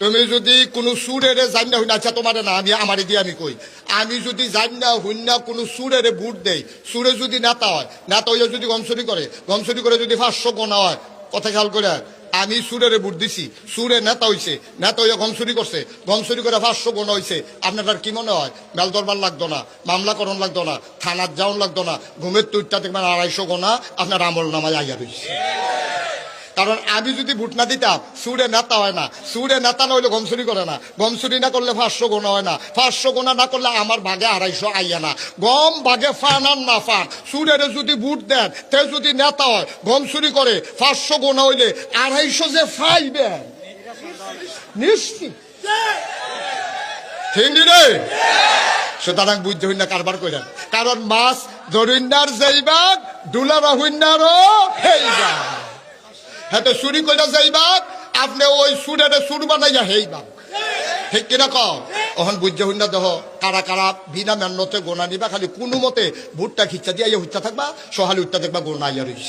তুমি যদি কোনো সুরেরে জান না হইনা আচ্ছা তোমার না, আমি আমার দিয়ে আমি কই? আমি যদি জান না হইনা, কোনো সুরেরে বুট দেই, সুরে যদি নেতা হয়, নেতা হইয়া যদি গমসরি করে গমসরি করে যদি পাঁচশো গোনা হয়, কথা খেয়াল করে আমি সুরেরে বুট দিছি, সুরে নেতা হইছে, নেতা হইয়া গমসুরি করছে গমসুরি করে পাঁচশো গোনা হইছে, আপনার কি মনে হয়? মেল দরবার লাগতো না, মামলা করণ লাগতো না থানার যাওন লাগতো না, ঘুমের তুইটা দেখবেন আড়াইশো গোনা, আপনার আমল নামায় আইয়া রইছে। কারণ আমি যদি ভোট না দিতাম সুরে নেতা হয় না। সুরে নেতা না হইলে গমসুরি করে না। গমসুরি না করলে পাঁচশো গোনা হয় না। পাঁচশো গোনা না করলে আমার ভাগে আড়াইশো আইয়া না। গম ভাগে ফান আর না ফান সুরের যদি ভোট দেন, তে যদি নেতা হয় গমসুরি করে পাঁচশো গোনা হইলে আড়াইশো যে ফাইবেন নিশ্চিত। সুতরাং বুঝতে হইনা কারবার করেন কারণ মাছ যাইবাক ডুলারা হইনারও হেইবাক হ্যাঁ তো চুরি করে যাইবা আপনি ওই সুরের সুর বানাইয়া হেইবা ঠিক কিনা কম অহন বুঝতে হইন না দেহ, কারা কারা বিনা মেন্নতে গোনা নিবা, খালি কোনো মতে ভুট্টা খিচ্ছা দিয়ে হুচ্ছা থাকবা, সহালি উঠতে দেখবা গোনা ইয়া রইস